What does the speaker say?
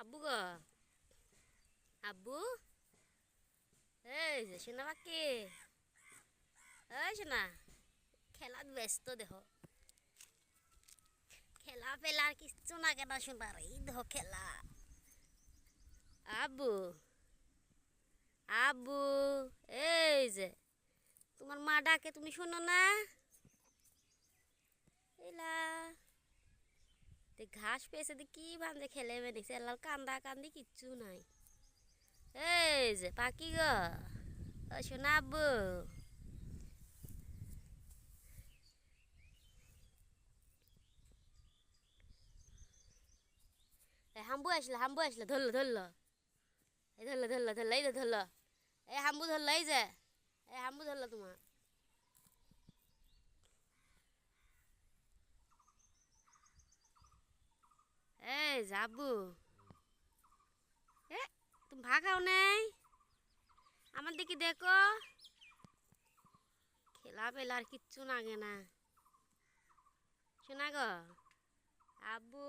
আব্বু গো আব্বু এই যে সোনা বাকি এই সোনা খেলাত ব্যস্ত দেহ খেলা পেলার কিচ্ছু না কেন সোনার এই দেহ খেলা আব্বু আব্বু এই যে তোমার মা ডাকে তুমি শোনো না এলা ঘাস পেয়েছে তো কি বান্ধে খেলে বেনিছে এলার কান্দা কান্দি কিচ্ছু নাই। এই যে পাখি গো, ও শোনা আব্বু। এই হাম্বু আসলে হাম্বু আসলে, ধরলো ধরলো। এই ধরলো ধরলো ধরলো, এই ধরলো। এই হাম্বু ধরলো, এই যে এই হাম্বু ধরলো তোমার যাবু। এ, তুমি ভাগাও নেই। আমার দিকে দেখো। খেলা পেলা আর কিচ্ছু নাগে না। শোনা গো? আব্বু।